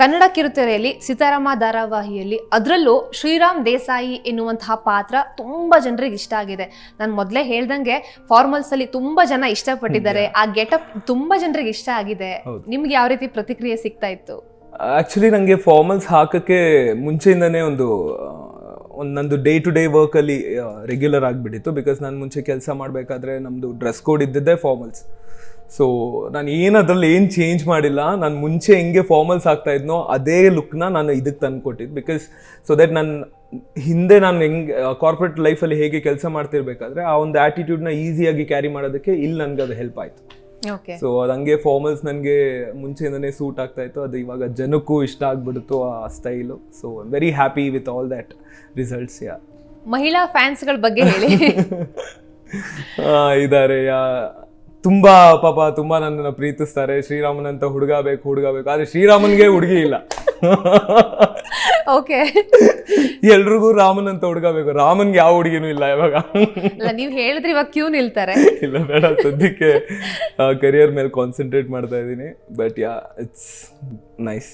ಕನ್ನಡ ಕಿರುತೆರೆಯಲ್ಲಿ ಸೀತಾರಾಮ ಧಾರಾವಾಹಿಯಲ್ಲಿ ಅದರಲ್ಲೂ ಶ್ರೀರಾಮ್ ದೇಸಾಯಿ ಎನ್ನುವಂತಹ ಪಾತ್ರ ತುಂಬ ಜನರಿಗೆ ಇಷ್ಟ ಆಗಿದೆ. ನಾನು ಮೊದಲೇ ಹೇಳ್ದಂಗೆ ಫಾರ್ಮಲ್ಸ್ ಅಲ್ಲಿ ತುಂಬಾ ಜನ ಇಷ್ಟಪಟ್ಟಿದ್ದಾರೆ. ಆ ಗೆಟಪ್ ತುಂಬಾ ಜನರಿಗೆ ಇಷ್ಟ ಆಗಿದೆ. ನಿಮ್ಗೆ ಯಾವ ರೀತಿ ಪ್ರತಿಕ್ರಿಯೆ ಸಿಗ್ತಾ ಇತ್ತು? ಆಕ್ಚುಲಿ ನನಗೆ ಫಾರ್ಮಲ್ಸ್ ಹಾಕೋಕ್ಕೆ ಮುಂಚೆಯಿಂದನೇ ಒಂದು ಒಂದು ನಂದು ಡೇ ಟು ಡೇ ವರ್ಕಲ್ಲಿ ರೆಗ್ಯುಲರ್ ಆಗಿಬಿಟ್ಟಿತ್ತು. ಬಿಕಾಸ್ ನಾನು ಮುಂಚೆ ಕೆಲಸ ಮಾಡಬೇಕಾದ್ರೆ ನಮ್ಮದು ಡ್ರೆಸ್ ಕೋಡ್ ಇದ್ದಿದ್ದೇ ಫಾರ್ಮಲ್ಸ್ ಸೊ ನಾನು ಏನು ಅದರಲ್ಲಿ ಏನು ಚೇಂಜ್ ಮಾಡಿಲ್ಲ ನಾನು ಮುಂಚೆ ಹೆಂಗೆ ಫಾರ್ಮಲ್ಸ್ ಆಗ್ತಾ ಇದ್ನೋ ಅದೇ ಲುಕ್ನ ನಾನು ಇದಕ್ಕೆ ತಂದು ಕೊಟ್ಟಿದ್ದು ಬಿಕಾಸ್ ಸೊ ದಟ್ ನಾನು ಹಿಂದೆ ನಾನು ಹೆಂಗೆ ಕಾರ್ಪೊರೇಟ್ ಲೈಫಲ್ಲಿ ಹೇಗೆ ಕೆಲಸ ಮಾಡ್ತಿರ್ಬೇಕಾದ್ರೆ ಆ ಒಂದು ಆ್ಯಟಿಟ್ಯೂಡ್ನ ಈಸಿಯಾಗಿ ಕ್ಯಾರಿ ಮಾಡೋದಕ್ಕೆ ಇಲ್ಲಿ ನನಗೆ ಅದು ಹೆಲ್ಪ್ ಆಯಿತು. ಸೊ ಅದು ಹಂಗೆ ಫಾರ್ಮಲ್ಸ್ ನನಗೆ ಮುಂಚೆಯಿಂದನೇ ಸೂಟ್ ಆಗ್ತಾ ಇತ್ತು. ಅದು ಇವಾಗ ಜನಕ್ಕೂ ಇಷ್ಟ ಆಗ್ಬಿಡ್ತು ಆ style so very happy with all that results ya ಮಹಿಳಾ ಫ್ಯಾನ್ಸ್ಗಳ ಬಗ್ಗೆ ಹೇಳಿ. ಇದ್ದಾರೆ ಯಾ. ತುಂಬಾ ಪಾಪ ತುಂಬಾ ನನ್ನನ್ನು ಪ್ರೀತಿಸ್ತಾರೆ. ಶ್ರೀರಾಮನ್ ಅಂತ ಹುಡುಗ ಬೇಕು ಹುಡುಗ ಬೇಕು. ಆದ್ರೆ ಶ್ರೀರಾಮನ್ಗೆ ಹುಡುಗಿ ಇಲ್ಲ. ಓಕೆ. ಎಲ್ರಿಗೂ ಅಂತ ಹುಡುಗ ಬೇಕು. ರಾಮನ್ಗೆ ಯಾವ ಹುಡುಗಿನೂ ಇಲ್ಲ ಇವಾಗ ಇಲ್ಲ ನೀವು ಹೇಳಿದ್ರೆ ಇವಾಗ ಕ್ಯೂ ನಿಲ್ತಾರೆ. ಇಲ್ಲ ಬೇಡ. ಸದ್ಯಕ್ಕೆ ಕರಿಯರ್ ಮೇಲೆ ಕಾನ್ಸಂಟ್ರೇಟ್ ಮಾಡ್ತಾ ಇದ್ದೀನಿ. But yeah it's nice